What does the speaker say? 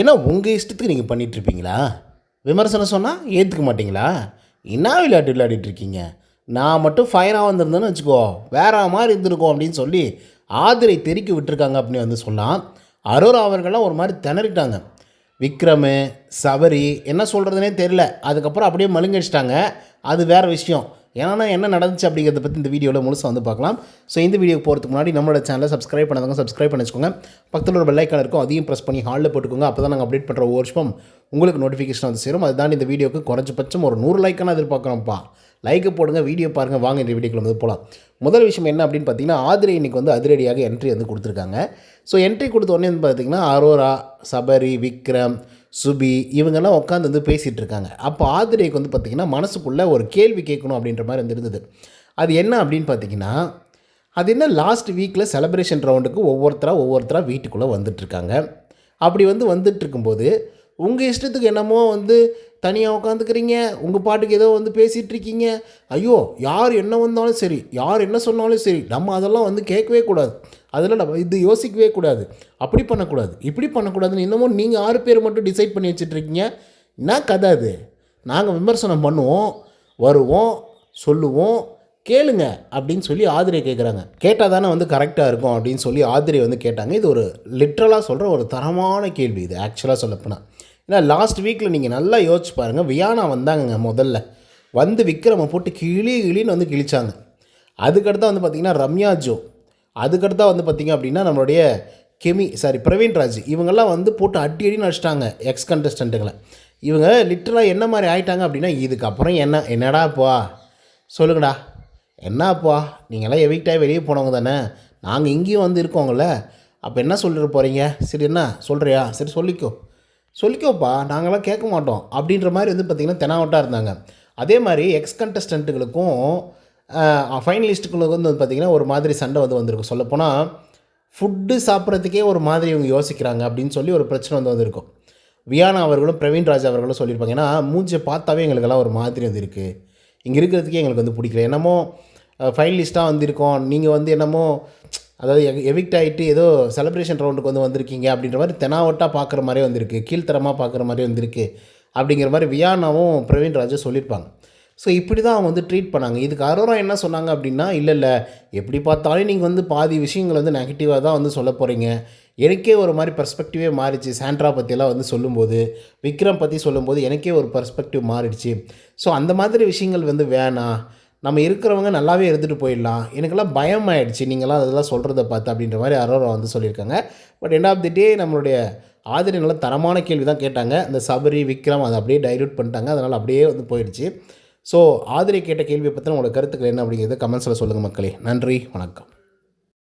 ஏன்னா உங்கள் இஷ்டத்துக்கு நீங்கள் பண்ணிகிட்ருப்பீங்களா விமர்சனம் சொன்னால் ஏற்றுக்க மாட்டிங்களா? என்ன விளையாட்டு விளையாடிட்டு இருக்கீங்க நான் மட்டும் ஃபைனாக வந்திருந்தேன்னு வச்சுக்கோ வேற மாதிரி இருந்திருக்கோம் அப்படின்னு சொல்லி ஆதிரை தெறிக்க விட்டுருக்காங்க அப்படின்னு வந்து சொல்லலாம் அரோரா அவர்கள்லாம் ஒரு மாதிரி திணறிட்டாங்க. விக்ரமு சபரி என்ன சொல்கிறதுனே தெரில அதுக்கப்புறம் அப்படியே மழுங்கடிச்சிட்டாங்க. அது வேறு விஷயம். ஏன்னா என்ன நடந்துச்சு அப்படிங்கிறத பற்றி இந்த வீடியோவில் முழுசாக வந்து பார்க்கலாம். ஸோ இந்த வீடியோ போகிறதுக்கு முன்னாடி நம்மளோட சேனலை சப்ஸ்கிரைப் பண்ணாதவங்க சப்ஸ்கிரைப் பண்ணி வச்சுக்கோங்க. பக்கத்தில் ஒரு பெல்லைக்கான இருக்கும் அதையும் ப்ரெஸ் பண்ணி ஹாலில் போட்டுக்கோங்க. அப்போ தான் நாங்கள் அப்டேட் பண்ணுற ஒவ்வொரு வருஷம் உங்களுக்கு நோட்டிஃபிகேஷன் வந்து சேரும். அதுதான் இந்த வீடியோக்கு குறைஞ்சபட்சம் ஒரு நூறு லைக்கான எதிர்பார்க்குறோம்ப்பா. லைக்கை போடுங்க வீடியோ பாருங்கள் வாங்க இந்த வீடியோக்குள்ள வந்து போகலாம் முதல் விஷயம் என்ன அப்படின்னு பார்த்தீங்கன்னா ஆதிரை இன்னைக்கு வந்து அதிரடியாக என்ட்ரி வந்து கொடுத்துருக்காங்க. ஸோ என்ட்ரி கொடுத்த உடனே வந்து பார்த்தீங்கன்னா அரோரா சபரி விக்ரம் சுபி இவங்கெல்லாம் உட்காந்து வந்து பேசிகிட்டு இருக்காங்க அப்போ ஆதிரைக்கு வந்து பார்த்திங்கன்னா மனசுக்குள்ளே ஒரு கேள்வி கேட்கணும் அப்படின்ற மாதிரி வந்து இருந்தது. அது என்ன அப்படின்னு பார்த்தீங்கன்னா அது என்ன லாஸ்ட் வீக்கில் செலப்ரேஷன் ரவுண்டுக்கு ஒவ்வொருத்தராக ஒவ்வொருத்தராக வீட்டுக்குள்ளே வந்துட்டுருக்காங்க. அப்படி வந்து வந்துட்டு இருக்கும்போது உங்கள் இஷ்டத்துக்கு என்னமோ வந்து தனியாக உட்காந்துக்கிறீங்க உங்கள் பாட்டுக்கு ஏதோ வந்து பேசிகிட்ருக்கீங்க ஐயோ யார் என்ன வந்தாலும் சரி யார் என்ன சொன்னாலும் சரி நம்ம அதெல்லாம் வந்து கேட்கவே கூடாது. அதில் நம்ம இது யோசிக்கவே கூடாது. அப்படி பண்ணக்கூடாது இப்படி பண்ணக்கூடாதுன்னு இன்னமும் நீங்கள் ஆறு பேர் மட்டும் டிசைட் பண்ணி வச்சுட்ருக்கீங்க என்ன கதை அது? நாங்கள் விமர்சனம் பண்ணுவோம் வருவோம் சொல்லுவோம் கேளுங்க அப்படின்னு சொல்லி ஆதிரியை கேட்குறாங்க கேட்டால் தானே வந்து கரெக்டாக இருக்கும் அப்படின்னு சொல்லி ஆதிரியை வந்து கேட்டாங்க. இது ஒரு லிட்ரலாக சொல்கிற ஒரு தரமான கேள்வி இது ஆக்சுவலாக சொல்லப்போனால் ஏன்னா லாஸ்ட் வீக்கில் நீங்கள் நல்லா யோசிச்சு பாருங்கள் வியானா வந்தாங்கங்க முதல்ல. வந்து விக்ரமை போட்டு கிளி கிளின்னு வந்து கிழிச்சாங்க. அதுக்கடுத்தா வந்து பார்த்திங்கன்னா ரம்யா ஜோ. அதுக்கடுத்தா வந்து பார்த்திங்க அப்படின்னா நம்மளுடைய கெமி சாரி பிரவீன் ராஜ். இவங்கெல்லாம் வந்து போட்டு அடி அடின்னு அடிச்சிட்டாங்க எக்ஸ் கண்டஸ்டண்ட்டுங்களை இவங்க லிட்டராக என்ன மாதிரி ஆயிட்டாங்க அப்படின்னா இதுக்கப்புறம் என்ன என்னடாப்பா சொல்லுங்கடா. என்னப்பா நீங்களாம் எவிக்டாக வெளியே போனவங்க தானே. நாங்கள் இங்கேயும் வந்து இருக்கோங்கள அப்போ என்ன சொல்லிட்டு போகிறீங்க சரி என்ன? சொல்கிறியா சரி சொல்லிக்கோ. சொல்லிக்கோப்பா நாங்களாம் கேட்க மாட்டோம். அப்படின்ற மாதிரி வந்து பார்த்திங்கன்னா தெனாவட்டாக இருந்தாங்க. அதே மாதிரி எக்ஸ் கண்டஸ்டண்ட்டுகளுக்கும் ஃபைனலிஸ்ட்டுகளுக்கும் வந்து பார்த்திங்கன்னா ஒரு மாதிரி சண்டை வந்து வந்திருக்கும். சொல்லப்போனால் ஃபுட்டு சாப்பிட்றதுக்கே ஒரு மாதிரி இவங்க யோசிக்கிறாங்க அப்படின்னு சொல்லி ஒரு பிரச்சனை வந்து வந்திருக்கும். வியானா அவர்களும் பிரவீன் ராஜா அவர்களும் சொல்லியிருப்பாங்க. ஏன்னா மூஞ்சை பார்த்தாவே எங்களுக்கெல்லாம் ஒரு மாதிரி வந்து இருக்குது இங்கே இருக்கிறதுக்கே எங்களுக்கு வந்து பிடிக்கல. என்னமோ ஃபைனலிஸ்ட்டாக வந்திருக்கோம். நீங்கள் வந்து என்னமோ அதாவது எவிக்ட் ஆகிட்டு ஏதோ செலிப்ரேஷன் ரவுண்டுக்கு வந்து வந்திருக்கீங்க அப்படின்ற மாதிரி தெனாவட்டாக பார்க்குற மாதிரி வந்திருக்கு கீழ்த்தரமாக பார்க்குற மாதிரி வந்திருக்கு அப்படிங்கிற மாதிரி வியானாவும் பிரவீன் ராஜும் சொல்லியிருப்பாங்க. ஸோ இப்படி தான் அவங்க வந்து ட்ரீட் பண்ணாங்க. இதுக்கு அரோரா என்ன சொன்னாங்க அப்படின்னா இல்லை இல்லை எப்படி பார்த்தாலும் நீங்கள் வந்து பாதி விஷயங்கள் வந்து நெகட்டிவாக தான் வந்து சொல்ல போகிறீங்க எனக்கே ஒரு மாதிரி பர்ஸ்பெக்டிவே மாறிச்சு சாண்ட்ரா பற்றியெல்லாம் வந்து சொல்லும்போது விக்ரம் பற்றி சொல்லும்போது எனக்கே ஒரு பர்ஸ்பெக்டிவ் மாறிடுச்சு. ஸோ அந்த மாதிரி விஷயங்கள் வந்து வேணாம். நம்ம இருக்கிறவங்க நல்லாவே இருந்துட்டு போயிடலாம். எனக்கெல்லாம் பயம் ஆயிடுச்சு நீங்களாம் அதெல்லாம் சொல்கிறத பார்த்து அப்படின்ற மாதிரி அரோரா வந்து சொல்லியிருக்காங்க. But end of the day நம்மளுடைய ஆதிரி நல்ல தரமான கேள்வி தான் கேட்டாங்க. இந்த சபரி விக்ரம் அதை அப்படியே டைல்யூட் பண்ணிட்டாங்க. அதனால் அப்படியே வந்து போயிடுச்சு. ஸோ ஆதிரை கேட்ட கேள்வியை பற்றின உங்களோட கருத்துக்கள் என்ன அப்படிங்கிறத கமெண்ட்ஸில் சொல்லுங்கள் மக்களே. நன்றி. வணக்கம்.